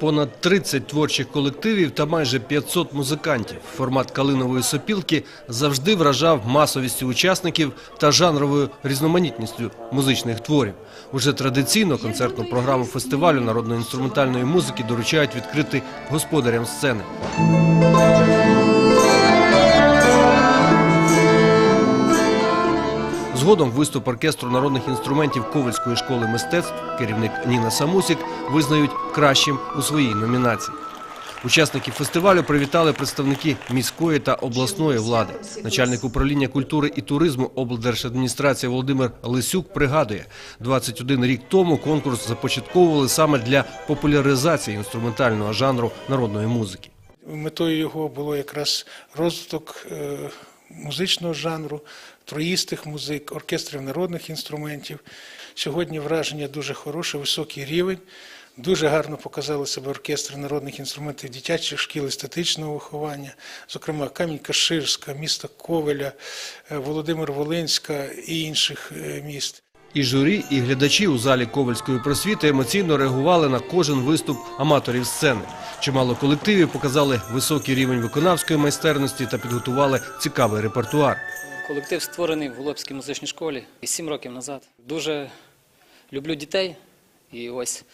Понад 30 творчих колективів та майже 500 музикантів. Формат калинової сопілки завжди вражав масовістю учасників та жанровою різноманітністю музичних творів. Уже традиційно концертну програму фестивалю народної інструментальної музики доручають відкрити господарям сцени. Згодом виступ оркестру народних інструментів Ковальської школи мистецтв, керівник Ніна Самусік, визнають кращим у своїй номінації. Учасників фестивалю привітали представники міської та обласної влади. Начальник управління культури і туризму облдержадміністрації Володимир Лисюк пригадує, 21 рік тому конкурс започатковували саме для популяризації інструментального жанру народної музики. Метою його було якраз розвиток е, музичного жанру, троїстих музик, оркестрів народних інструментів. Сьогодні враження дуже хороше, високий рівень. Дуже гарно показали себе оркестри народних інструментів дитячих шкіл естетичного виховання, зокрема Камінь-Каширська, міста Ковеля, е, Володимир Волинська і інших е, міст. І журі, і глядачі у залі Ковальської просвіти емоційно реагували на кожен виступ аматорів сцени. Чимало колективів показали високий рівень виконавської майстерності та підготували цікавий репертуар. Колектив створений в Голобській музичній школі сім років назад. Дуже люблю дітей і ось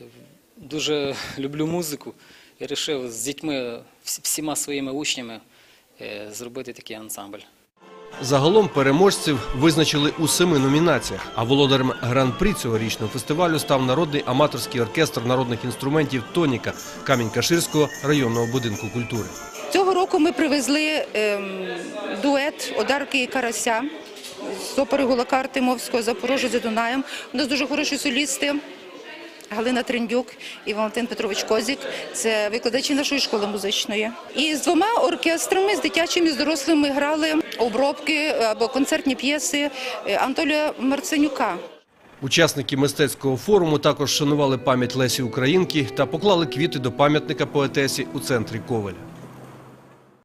е, дуже люблю музику. І вирішив з дітьми, всіма своїми учнями е, зробити такий ансамбль. Загалом переможців визначили у семи номінаціях. А володарем гран-прі цьогорічного фестивалю став народний аматорський оркестр народних інструментів Тоніка Камінь-Каширського районного будинку культури. Цього року ми привезли ем, дует Одарки і Карася з опери Гулака Артемовського Запорожжя за Дунаєм. У нас дуже хороші солісти. Галина Триндюк і Валентин Петрович Козік це викладачі нашої школи музичної. І з двома оркестрами, з дитячими з дорослими грали обробки або концертні п'єси Антолія Марценюка. Учасники мистецького форуму також шанували пам'ять Лесі Українки та поклали квіти до пам'ятника поетесі у центрі Ковеля.